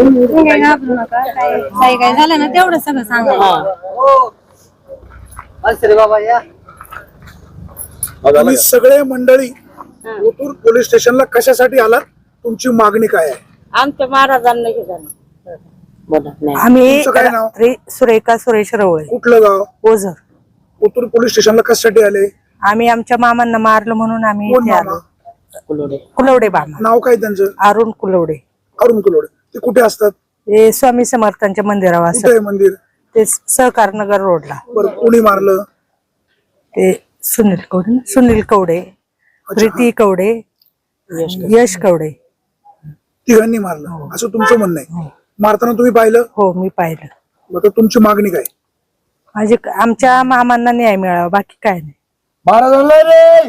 तुम्ही काय घाबरू नका काय काय काय झालं ना तेवढं सगळं सांगा तुम्ही सगळे मंडळी ओतूर पोलीस स्टेशनला कशासाठी आलात? तुमची मागणी काय आहे? आमच्या महाराजांना झालं. आम्ही तुमचं काय नाव? रे- सुरेखा सुरेश रवळे. कुठलं गाव? ओझर. ओतूर पोलीस स्टेशनला कशासाठी आले? आम्ही आमच्या मामांना मारलं म्हणून आम्ही कोण इथे मामा आलो कुलवडे मामा. नाव काय त्यांचं? अरुण कुलवडे अरुण कुलोडे. ते कुठे असतात? ते स्वामी समर्थांच्या मंदिरावर कुठे असतात आहे मंदिर? ते सहकार नगर रोडला बरं कोणी मारलं? ते सुनील कवडे ना? सुनील कवडे प्रीती कवडे यश कवडे तिघांनी मारलं. असं तुमचं म्हणणं आहे. मारताना तुम्ही पाहिलं? हो मी पाहिलं. मग आता तुमची मागणी काय? माझे आमच्या मामांना न्याय मिळावा बाकी काय नाही. महाराजांना रे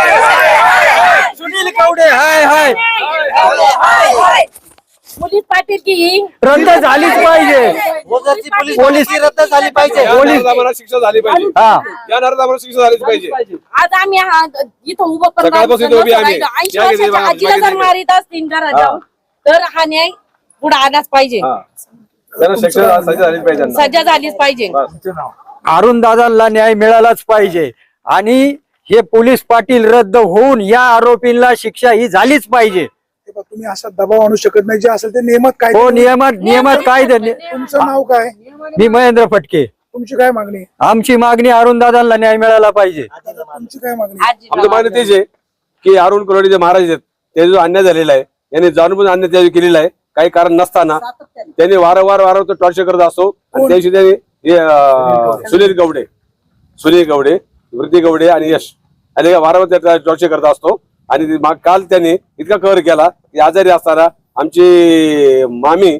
झालीच पाहिजे. पोलीस रद्द झाली पाहिजे. या नराधमांना शिक्षा झाली पाहिजे. हा. या शिक्षा झालीच पाहिजे. आज आम्ही हा इथं उभं सकाळपासून. ऐंशी या गेली वर्षाच्या बघा, आजीला जर मारित असतील घरात जाऊन तर हा न्याय पुढे आलाच पाहिजे. हा. त्यांना शिक्षा सजा झालीच पाहिजे त्यांना. सजा झालीच पाहिजे. बस. अरुण दादांना न्याय मिळालाच पाहिजे. आणि हे पोलीस पाटील रद्द होऊन या आरोपींना शिक्षा ही झालीच पाहिजे. बघ, तुम्ही असा दबाव आणू शकत नाही. जे असेल ते नियमात काय हो नियमात नियमात काय धन्य- तुमचं नाव काय? मी महेंद्र फटके. तुमची काय मागणी? आहे? आमची मागणी अरुण दादांना न्याय मिळाला पाहिजे. तुमची काय मागणी? आहे? आमचं मागणी तेच आहे की अरुण कुलवडे जे महाराज आहेत ते जो अन्याय झालेला आहे यांनी जाणून अन्याय त्यावेळी केलेला आहे. काही कारण नसताना त्यांनी वारंवार वारंवार टॉर्चर करत असतो. आणि त्या दिवशी त्यांनी हे, अं, सुनील गवडे. सुनील गवडे. वृद्धी गवडे आणि यश. आणि वारंवार त्या टॉर्चर करत असतो. आणि माग- काल त्यांनी इतका कव्हर केला की आजारी असताना आमची मामी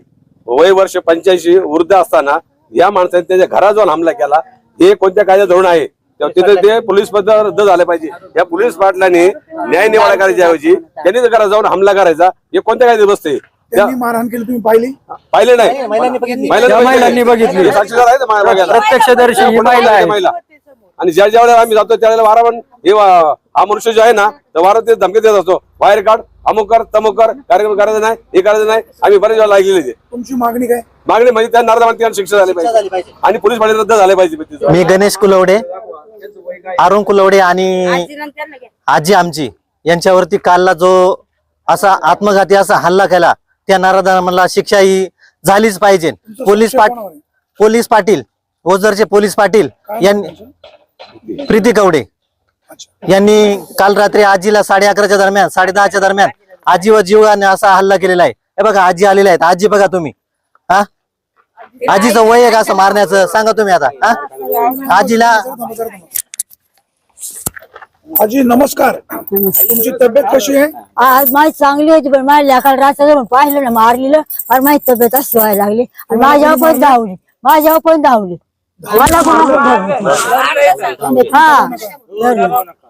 वय वर्ष पंच्याऐंशी वृद्ध असताना या माणसाने त्याच्या घरात जाऊन हमला केला. हे कोणत्या कायदा धोरण आहे? तेव्हा तिथे ते पोलीस पद रद्द झाले पाहिजे. या पोलीस पाटलाने न्याय निवाडा करायच्या ऐवजी त्यांनी जर घरात जाऊन हमला करायचा हे कोणत्या कायदे बसते त्या- त्यांनी मारहाण केली तुम्ही पाहिली? पाहिले नाही. महिलांनी बघितली. साक्षीदार. प्रत्यक्षदर्शी ही महिला आणि ज्या ज्या वेळेला आम्ही जातो त्यावेळेला वारंवार हे वा- हा मनुष्य जो आहे ना तर वारंवार ते धमकी देत असतो. बाहेर काढ अमुक कर तमुक कर कार्यक्रम करायचा नाही हे करायचं नाही आम्ही बरेच वेळा लागलेले ते तुमची मागणी काय? मागणी म्हणजे त्या नारदामांना शिक्षा झाली पाहिजे. आणि पोलीस पाटील रद्द झाले पाहिजे. मी गणेश कुलवडे अरुण कुलवडे आणि आजी आमची यांच्यावरती कालला जो असा आत्मघाती असा हल्ला केला त्या नारायणाला शिक्षा ही झालीच पाहिजे. पोलीस पाट कोणावर आहे? पोलीस पाटील ओझरचे पोलीस पाटील यांनी? प्रीती कवडे. यांनी काल रात्री आजीला साडे अकराच्या दरम्यान साडे दहाच्या दरम्यान आजीवर जीवाने असा हल्ला केलेला आहे. हे बघा आजी आलेल्या आहेत. आजी बघा तुम्ही. हा? आजीचं वय आहे का असं मारण्याचं? सांगा तुम्ही आता. हा? आजीला. आजी नमस्कार. तुमची तब्येत कशी आहे? आज माझी चांगली होती पण माझ्या लेखाला रात्र धरून पाहिलं ना मारलेलं. आणि माझी तब्येत अशी व्हायला लागली. आणि माझ्यावर पण धावली. माझ्यावर पण धावली. हा.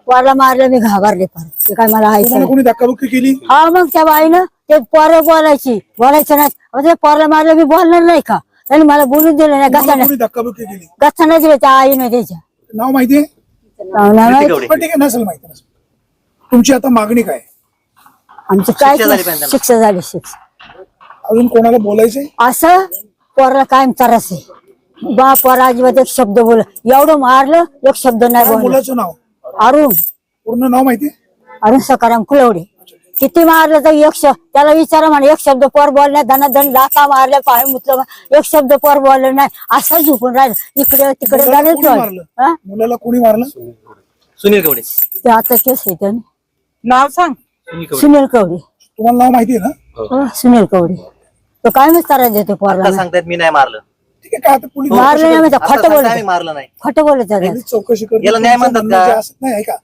पोराला मारलं मी घाबरले पण ते काय मला ऐकलं नाही. कोणी धक्काबुक्की केली? हा मग त्या बाईनं ते पोरं बोलायची. बोलायचं नाही. अहो, ते पोराला मारलं मी बोलणार नाही का? त्यांनी मला बोलून दिलं नाही. गचाने कोणी धक्काबुक्की केली? गचाने दिलं त्या आईनं त्याच्या. नाव नाही माहिती. पण ठीक आहे नसेल माहिती नसेल. तुमची आता मागणी काय? आमचं काय शिक्षा झाली शिक्षा. अजून कोणाला बोलायचंय? असं पोराला कायम त्रास आहे. बा पोरा अजिबात एक शब्द बोल. एवढं मारलं एक शब्द नाही मुलाचं नाव? अरुण. पूर्ण नाव माहितीये अरुण सकाराम कुलवडे. किती मारलं तर एक शब्द त्याला विचारा म्हणे एक शब्द पोर बोलण्यात धनाधन लाथा मारल्या पाय मुतलं एक शब्द पोर बोललं नाही असं झोपून राहिलं. इकडे तिकडे मुलाला जाणं कोणी मारलं? हा? मुलाला कोणी मारलं? सुनील कवडे ते आता केस आहे त्याने. नाव सांग. सुनील कवडे. तुम्हाला नाव माहितीये ना? हो, सुनील कवडे. तो काय मग त्रास देतो पोरला? सांगतायत मी नाही मारलं. ठीक आहे काय आता पोलीस मारलं नाही म्हणजे खोटं बोलत मारलं नाही. खोटं बोलत. पोलीस चौकशी करते. याला न्याय म्हणतात का? जे असत नाही ऐका.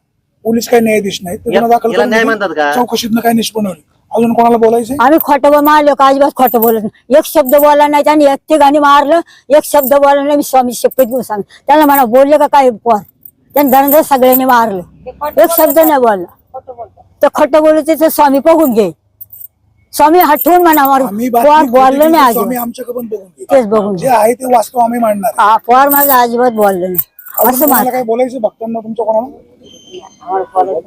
पोलीस काही न्यायाधीश नाही. ते या- गुन्हा दाखल याला करून न्याय देतील. म्हणतात का? चौकशीतनं काय निष्पन्न होईल. अजून कोणाला बोलायचंय? आम्ही खोटं मारलो का? अजिबात खोटं बोलत नाही. एक शब्द बोलला नाही त्याने एक ठिकाणी मारलं एक शब्द बोलला नाही. मी स्वामी शपथ घेऊन सांग त्याला म्हणा बोलले का काय पोर? त्यांनी धनंजय सगळ्यांनी मारलं. एक शब्द नाही बोलला. तर खोटं बोलत ते स्वामी बघून घे. स्वामी हटवून म्हणा मारू आम्ही बातमी बोललं नाही स्वामी अजिबात आमच्याकडे पण बघून. तेच बघून जे आहे ते वास्तव आम्ही मांडणार आहे. हा पोर माझं अजिबात बोललं नाही. अजून असं तुम्हाला काय बोलायचं भक्तांना तुमच्या कोणाला?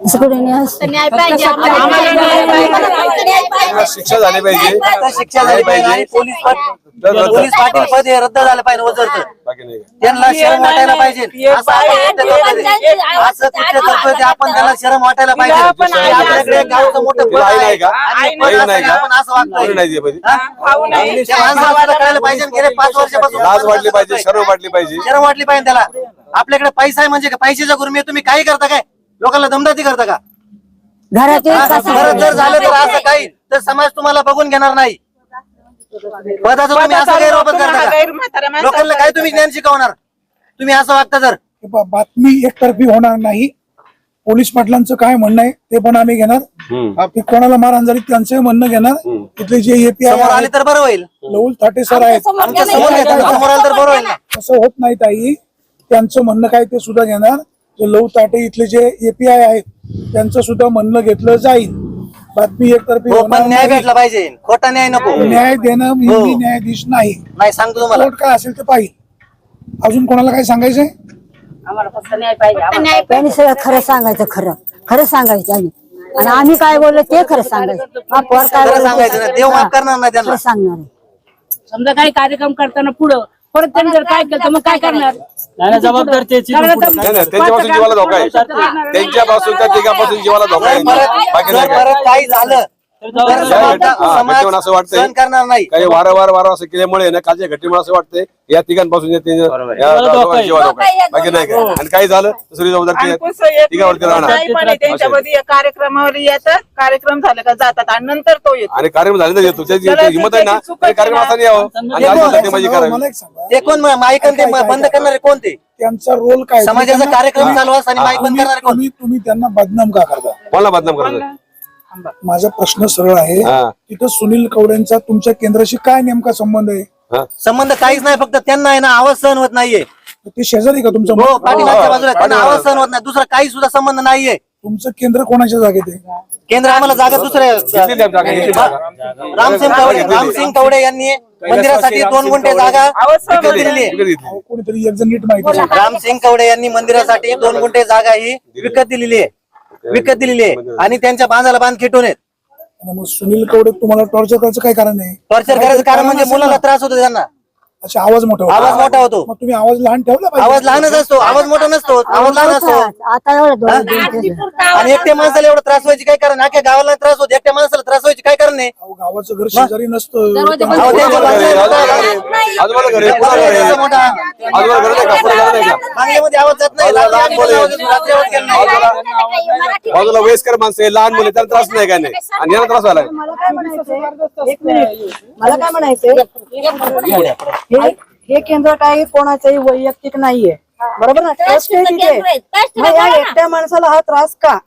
असं कुठे नाही असं. त्याला शिक्षा झाली पाहिजे. शिक्षा झाली पाहिजे. आणि पोलीस पाटील पोलीस पाटील पद हे रद्द झालं पाहिजे वजरचं. त्यांना शरम वाटायला पाहिजे. असं आपण कृत्य करतोय? ते. असं कृत्य करतोय ते आपण त्याला शरम वाटायला पाहिजे. आपल्याकडे एक गावचं मोठं पद आहे नाही का? आणि आई पद नाही असताना का? आपण असं कोणी नाही दिली पाहिजे. हा? त्या माणसाला आपल्याला कळायला पाहिजे की गेले पाच वर्षापासून लाज वाटली पाहिजे शरम वाटली पाहिजे. शरम वाटली पाहिजे त्याला. आपल्याकडे पैसा आहे म्हणजे काय? पैशाच्या गुरुमी तुम्ही काही करता काय? लोकांना दमदाती करता का? घरात हा? कसं जर झालं तर असं काही तर समाज तुम्हाला बघून घेणार नाही. पदाचा तुम्ही असं गैरवापर करता का? लोकांना काय तुम्ही ज्ञान शिकवणार? तुम्ही असं वागता जर. हे बातमी एकतर्फी होणार नाही. पोलीस पाटलांचं काय म्हणणं आहे ते पण आम्ही घेणार. हम्म. कोणाला मारहाण झाली त्यांचंही म्हणणं घेणार. तिथले जे एपीआय समोर आले तर बरं होईल. लहुल थाटे सर आहेत. आमच्यासमोर येतात, समोर आले तर बरं होईल ना. असं होत नाही ताई. त्यांचं म्हणणं काय ते सुद्धा घेणार. जे लहू ताटे इथले जे एपीआय आहेत त्यांचं सुद्धा म्हणणं घेतलं जाईल. बातमी एकतर्फी हो होणार पण न्याय नाही. भेटला पाहिजे. खोटा न्याय नको. न्याय देणं मी हो. मी न्यायाधीश नाही. नाही सांगतो तुम्हाला. कोर्ट काय असेल ते पाहिजे अजून कोणाला काय सांगायचंय? आम्हाला फक्त न्याय पाहिजे. आम्हाला त्यांनी सगळं खरं सांगायचं खरं. खरं सांगायचं त्यांनी आणि आम्ही काय बोललो ते खरं सांगायचं. पोर काय खरं बोललो ते- सांगायचं ना. देव माफ करणार नाही त्यांना. सांगणार आहे. समजा काही कार्यक्रम करताना पुढं परत त्यांनी जर काय केलं तर मग काय करणार? जबाबदार त्याची नाही नाही त्यांच्यापासून जीवाला धोका आहे. त्यांच्यापासून त्या तिघापासून जीवाला धोका आहे. परत बाकी नाही काय. परत काही झालं तर समाज हा, समाज घटनेवर असं वाटतंय. सहन करणार नाही. काही वारंवार वारंवार असं केल्यामुळे ना कालच्या घटनेमुळे असं वाटतंय. या तिघांपासून या या धोका आहे. बाकी नाही काय. आणि काही झालं तर दुसरी जबाबदारी ती- तिघावरती राहणार. नाही पण आहे, त्यांच्यामध्ये या कार्यक्रमावर येतात. कार्यक्रम झाले का जातात आणि नंतर तो येतो. आणि कार्यक्रम झाले तर येतो. त्याची हिंमत आहे ना. कार्यक्रम यावं. आणि अशी सत्यमाजी करावी. मला एक सांगा. ते कोण माईक आणि ते बंद करणारे कोण ते? त्यांचा रोल काय? समाजाचा कार्यक्रम चालू असताना माईक बंद तुम्ही करणारे कोण? तुम्ही तुम्ही त्यांना बदनाम का करता? कोणाला बदनाम करायचं माझा प्रश्न सरळ आहे हा. तिथं सुनील कवडेंचा तुमच्या केंद्राशी काय नेमका संबंध आहे हा? संबंध काहीच नाही फक्त त्यांना आहे ना आवाज सहन होत नाहीये ते शेजारी का तुमचं हो पाठीमागच्या बाजूला त्यांना. आवाज सहन होत नाही दुसरा काही सुद्धा संबंध नाहीये तुमचं केंद्र कोणाच्या जागेत आहे केंद्र आम्हाला जागा दुसऱ्या घेतली त्या जागा, घेतली जागा. रामसिंग कवडे रामसिंग कवडे यांनी मंदिरासाठी दोन गुंठे जागा विकत दिलेली आहे विकत घेतली. अहो, कोणीतरी एक जण नीट माहिती सांगा. रामसिंग कवडे यांनी मंदिरासाठी दोन गुंठे जागा ही विकत दिलेली आहे विकत दिलेली आहे. आणि त्यांच्या बांधाला बांध खेटून आहेत. आणि मग सुनील कवडे तुम्हाला टॉर्चर करायचं काय कारण आहे? टॉर्चर करायचं कारण म्हणजे मुलाला त्रास होतो त्यांना. अच्छा आवाज मोठा होता. आवाज मोठा होतो. मग तुम्ही आवाज लहान ठेवला पाहिजे. आवाज लहानच असतो. आवाज मोठा नसतो. आवाज लहान असतो. आता एवढं दोन दोन- दोन- आणि एकट्या माणसाला एवढा त्रास व्हायची काय कारण? अख्ख्या गावाला त्रास होतो. एकट्या माणसाला त्रास व्हायची काय कारण नाही अहो, गावाचं घर शेजारी नसतं. दरवाजे बंद अहो, त्यांच्या आजूबाजूला घर आहे, बाजूला- आजूबाजूला- आजूबाजूला घर आहे, पुढं घर आहे. मोठा आजूबाजूला घर नाही का पुढे घर नाही का बांगल्यामध्ये आवाज जात नाही बाजूला लहान रात्री मुलं आवाज येतो, रात्री आवाज गेला नाही. बाजूला वयस्कर माणसं आहे, लहान मुले त्याला त्रास नाही काय नाही. आणि याला त्रास व्हायला मला काय म्हणायचंय? हे- हे केंद्र काही कोणाचंही वैयक्तिक नाहीये. बरोबर ना? ट्रस्ट आहे. तिथे मग या एकट्या माणसाला हा त्रास का?